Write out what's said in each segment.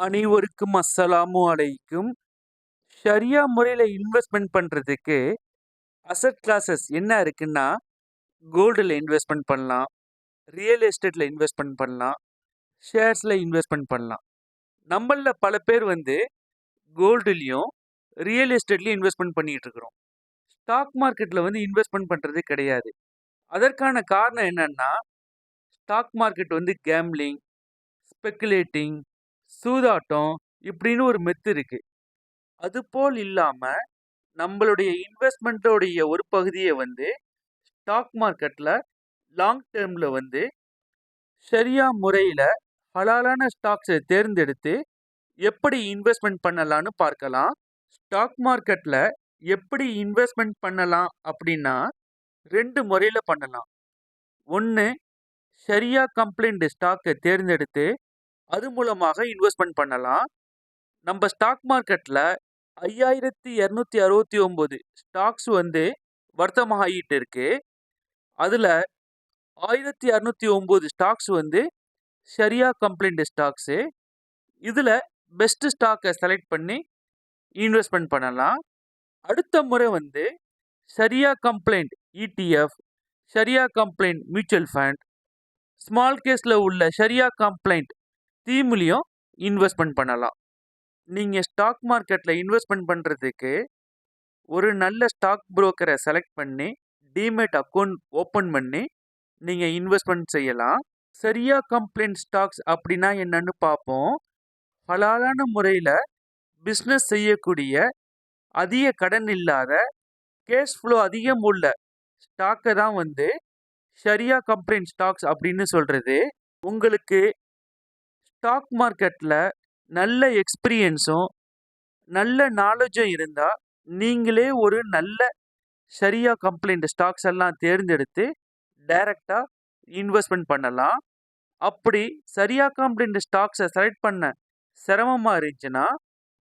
அனைவருக்கும் அஸ்ஸலாமு அலைக்கும். ஷரியா முறையில் இன்வெஸ்ட்மெண்ட் பண்ணுறதுக்கு அசட் கிளாஸஸ் என்ன இருக்குன்னா கோல்டில் இன்வெஸ்ட்மெண்ட் பண்ணலாம் ரியல் எஸ்டேட்டில் இன்வெஸ்ட்மெண்ட் பண்ணலாம் ஷேர்ஸில் இன்வெஸ்ட்மெண்ட் பண்ணலாம். நம்மளில் பல பேர் வந்து கோல்டுலேயும் ரியல் எஸ்டேட்லேயும் இன்வெஸ்ட்மெண்ட் பண்ணிகிட்டு இருக்கிறோம். ஸ்டாக் மார்க்கெட்டில் வந்து இன்வெஸ்ட்மெண்ட் பண்ணுறது கிடையாது. அதற்கான காரணம் என்னென்னா ஸ்டாக் மார்க்கெட் வந்து கேம்லிங் ஸ்பெக்குலேட்டிங் சூதாட்டம் இப்படின்னு ஒரு மெத்து இருக்கு. அதுபோல் இல்லாமல் நம்மளுடைய இன்வெஸ்ட்மெண்ட்டோடைய ஒரு பகுதியை வந்து ஸ்டாக் மார்க்கெட்டில் லாங் டேர்மில் வந்து சரியா முறையில் ஹலாலான ஸ்டாக்ஸை தேர்ந்தெடுத்து எப்படி இன்வெஸ்ட்மெண்ட் பண்ணலான்னு பார்க்கலாம். ஸ்டாக் மார்க்கெட்டில் எப்படி இன்வெஸ்ட்மெண்ட் பண்ணலாம் அப்படின்னா ரெண்டு முறையில் பண்ணலாம். ஒன்று சரியா கம்ப்ளைண்ட் ஸ்டாக்கை தேர்ந்தெடுத்து அது மூலமாக இன்வெஸ்ட்மெண்ட் பண்ணலாம். நம்ம ஸ்டாக் மார்க்கெட்டில் ஐயாயிரத்தி இரநூத்தி அறுபத்தி ஒம்பது ஸ்டாக்ஸ் வந்து வர்த்தமாகிட்டு இருக்கு. அதில் ஆயிரத்தி இரநூத்தி ஒம்பது ஸ்டாக்ஸ் வந்து சரியா கம்ப்ளைண்ட் ஸ்டாக்ஸு இதில் பெஸ்ட்டு ஸ்டாக்கை செலக்ட் பண்ணி இன்வெஸ்ட்மெண்ட் பண்ணலாம். அடுத்த முறை வந்து Shariah compliant ETF Shariah compliant mutual fund small கேஸில் உள்ள சரியா கம்ப்ளைண்ட் தீம்லேயும் இன்வெஸ்ட்மெண்ட் பண்ணலாம். நீங்கள் ஸ்டாக் மார்க்கெட்டில் இன்வெஸ்ட்மெண்ட் பண்ணுறதுக்கு ஒரு நல்ல ஸ்டாக் புரோக்கரை செலக்ட் பண்ணி டிமேட் அக்கௌண்ட் ஓப்பன் பண்ணி நீங்கள் இன்வெஸ்ட்மெண்ட் செய்யலாம். சரியா கம்ப்ளைண்ட் ஸ்டாக்ஸ் அப்படின்னா என்னன்னு பார்ப்போம். ஹலாலான முறையில் பிஸ்னஸ் செய்யக்கூடிய அதிக கடன் இல்லாத கேஷ் ஃப்ளோ அதிகம் உள்ள ஸ்டாக்கை தான் வந்து சரியா கம்ப்ளைண்ட் ஸ்டாக்ஸ் அப்படின்னு சொல்கிறது உங்களுக்கு ஸ்டாக் மார்க்கெட்டில் நல்ல எக்ஸ்பீரியன்ஸும் நல்ல நாலேஜும் இருந்தால் நீங்களே ஒரு நல்ல சரியாக கம்ப்ளைண்ட் ஸ்டாக்ஸ் எல்லாம் தேர்ந்தெடுத்து டைரெக்டாக இன்வெஸ்ட்மெண்ட் பண்ணலாம். அப்படி சரியாக கம்ப்ளைண்ட் ஸ்டாக்ஸை செலக்ட் பண்ண சிரமமாக இருந்துச்சுன்னா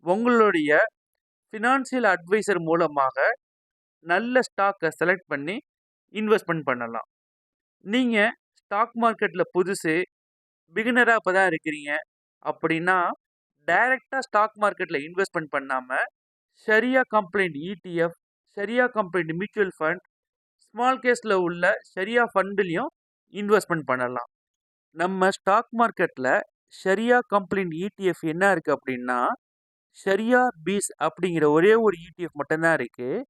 உங்களுடைய ஃபினான்சியல் அட்வைசர் மூலமாக நல்ல ஸ்டாக்கை செலக்ட் பண்ணி இன்வெஸ்ட்மெண்ட் பண்ணலாம். நீங்கள் ஸ்டாக் மார்க்கெட்டில் புதுசு பிகினராக இப்போ தான் இருக்கிறீங்க. அப்படின்னா டைரெக்டாக ஸ்டாக் மார்க்கெட்டில் இன்வெஸ்ட்மெண்ட் பண்ணாமல் Shariah compliant ETF Shariah compliant mutual fund small கேஸில் உள்ள சரியா ஃபண்டுலேயும் இன்வெஸ்ட்மெண்ட் பண்ணலாம். நம்ம ஸ்டாக் மார்க்கெட்டில் சரியா கம்ப்ளைண்ட் இடிஎஃப் என்ன இருக்குது அப்படின்னா சரியா பீஸ் அப்படிங்கிற ஒரே ஒரு இடிஎஃப் மட்டும்தான் இருக்குது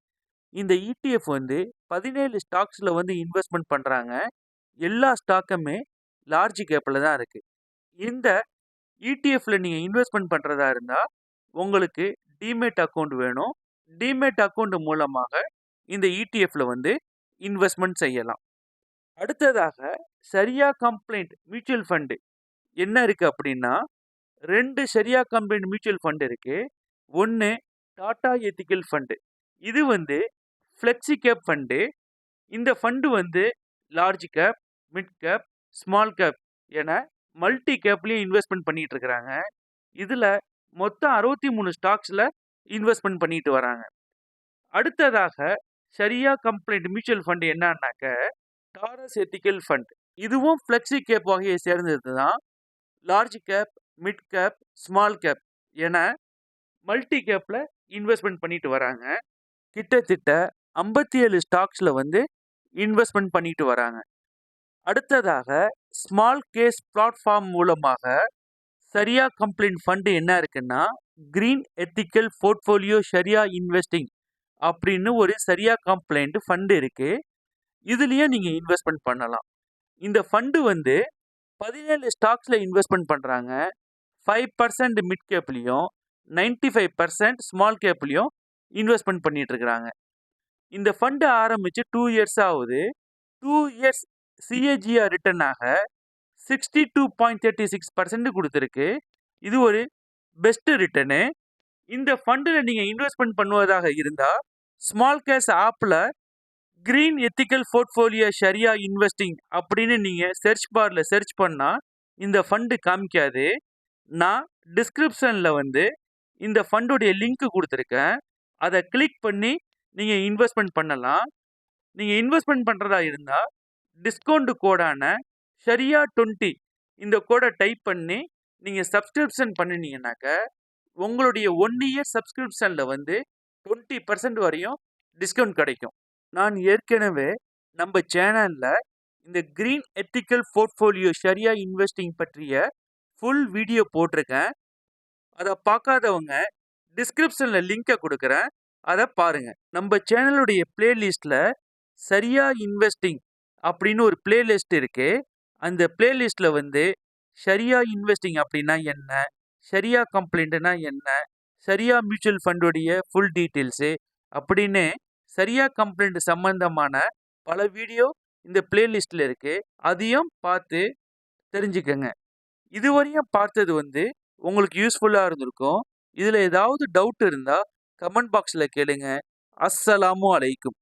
இந்த இடிஎஃப் வந்து பதினேழு ஸ்டாக்ஸில் வந்து இன்வெஸ்ட்மெண்ட் பண்ணுறாங்க எல்லா ஸ்டாக்குமே லார்ஜ் கேப்பில் தான் இருக்குது இந்த இடிஎஃப்பில் நீங்கள் இன்வெஸ்ட்மெண்ட் பண்ணுறதா இருந்தால் உங்களுக்கு டிமேட் அக்கௌண்ட் வேணும். டிமேட் அக்கௌண்ட் மூலமாக இந்த இடிஎஃப்பில் வந்து இன்வெஸ்ட்மெண்ட் செய்யலாம். அடுத்ததாக சரியா கம்ப்ளைண்ட் மியூச்சுவல் ஃபண்டு என்ன இருக்குது அப்படின்னா ரெண்டு சரியா கம்ப்ளைண்ட் மியூச்சுவல் ஃபண்ட் இருக்குது ஒன்று டாடா எத்திக்கல் ஃபண்டு இது வந்து ஃப்ளெக்ஸி கேப் ஃபண்டு இந்த ஃபண்டு வந்து large cap mid cap small cap என மல்டி கேப்லேயும் இன்வெஸ்ட்மெண்ட் பண்ணிட்டு இருக்கிறாங்க. இதில் மொத்தம் அறுபத்தி மூணு ஸ்டாக்ஸில் இன்வெஸ்ட்மெண்ட் பண்ணிட்டு வராங்க. அடுத்ததாக சரியாக கம்ப்ளைண்ட் மியூச்சுவல் ஃபண்ட் என்னன்னாக்க டாரஸ் எத்திக்கல் ஃபண்ட் இதுவும் ஃப்ளெக்ஸி கேப் வகையை சேர்ந்தது தான். Large cap mid cap small cap என மல்டி கேப்பில் இன்வெஸ்ட்மெண்ட் பண்ணிட்டு வராங்க. கிட்டத்தட்ட ஐம்பத்தி ஏழு ஸ்டாக்ஸில் வந்து இன்வெஸ்ட்மெண்ட் பண்ணிட்டு வராங்க. அடுத்ததாக ஸ்மால் கேஸ் பிளாட்ஃபார்ம் மூலமாக சரியா கம்ப்ளைண்ட் ஃபண்டு என்ன இருக்குன்னா green ethical portfolio Shariah investing அப்படின்னு ஒரு சரியா கம்ப்ளைண்ட் ஃபண்டு இருக்குது இதுலேயும் நீங்கள் இன்வெஸ்ட்மெண்ட் பண்ணலாம். இந்த ஃபண்டு வந்து பதினேழு ஸ்டாக்ஸில் இன்வெஸ்ட்மெண்ட் பண்ணுறாங்க ஃபைவ் பர்சன்ட் மிட் கேப்லேயும் நைன்டி ஃபைவ் பர்சன்ட் ஸ்மால் கேப்லேயும் இன்வெஸ்ட்மெண்ட் பண்ணிகிட்ருக்குறாங்க இந்த ஃபண்டு ஆரம்பித்து டூ இயர்ஸ் ஆகுது. Two years CAGR ரிட்டர்னாக sixty two point thirty six percent கொடுத்துருக்கு. இது ஒரு பெஸ்ட் ரிட்டர்னு இந்த ஃபண்டில் நீங்கள் இன்வெஸ்ட்மெண்ட் பண்ணுவதாக இருந்தால் ஸ்மால் கேஸ் ஆப்பில் green ethical portfolio Shariah investing அப்படின்னு நீங்கள் சர்ச் பாரில் சர்ச் பண்ணால் இந்த ஃபண்டு காமிக்காது. நான் டிஸ்கிரிப்ஷனில் வந்து இந்த ஃபண்டுடைய லிங்க்கு கொடுத்துருக்கேன். அதை கிளிக் பண்ணி நீங்கள் இன்வெஸ்ட்மெண்ட் பண்ணலாம். நீங்கள் இன்வெஸ்ட்மெண்ட் பண்ணுறதா இருந்தால் டிஸ்கவுண்ட் கோடான ஷரியா டுவெண்ட்டி இந்த கோடை டைப் பண்ணி நீங்கள் சப்ஸ்கிரிப்ஷன் பண்ணுனீங்கன்னாக்க, உங்களுடைய ஒன் இயர் சப்ஸ்கிரிப்ஷனில் வந்து 20% வரையும் டிஸ்கவுண்ட் கிடைக்கும். நான் ஏற்கனவே நம்ம சேனலில் இந்த green ethical portfolio Shariah investing பற்றிய ஃபுல் வீடியோ போட்டிருக்கேன். அதை பார்க்காதவங்க டிஸ்கிரிப்ஷனில் லிங்கை கொடுக்குறேன் அதை பாருங்கள் நம்ம சேனலுடைய பிளேலிஸ்ட்ல சரியா இன்வெஸ்டிங் அப்படின்னு ஒரு பிளேலிஸ்ட் இருக்கு. அந்த பிளேலிஸ்ட்ல வந்து ஷரியா இன்வெஸ்டிங் அப்படின்னா என்ன? ஷரியா கம்ப்ளைண்ட்னா என்ன? சரியா மியூச்சுவல் ஃபண்டுடைய ஃபுல் டீட்டெயில்ஸு அப்படின்னு சரியா கம்ப்ளைண்ட் சம்பந்தமான பல வீடியோ இந்த பிளேலிஸ்ட்ல இருக்கு. அதையும் பார்த்து தெரிஞ்சுக்கங்க. இதுவரையும் பார்த்தது வந்து உங்களுக்கு யூஸ்ஃபுல்லாக இருந்திருக்கும். இதில் ஏதாவது டவுட் இருந்தால் கமெண்ட் பாக்ஸில் கேளுங்க. அஸ்ஸலாமு அலைக்கும்.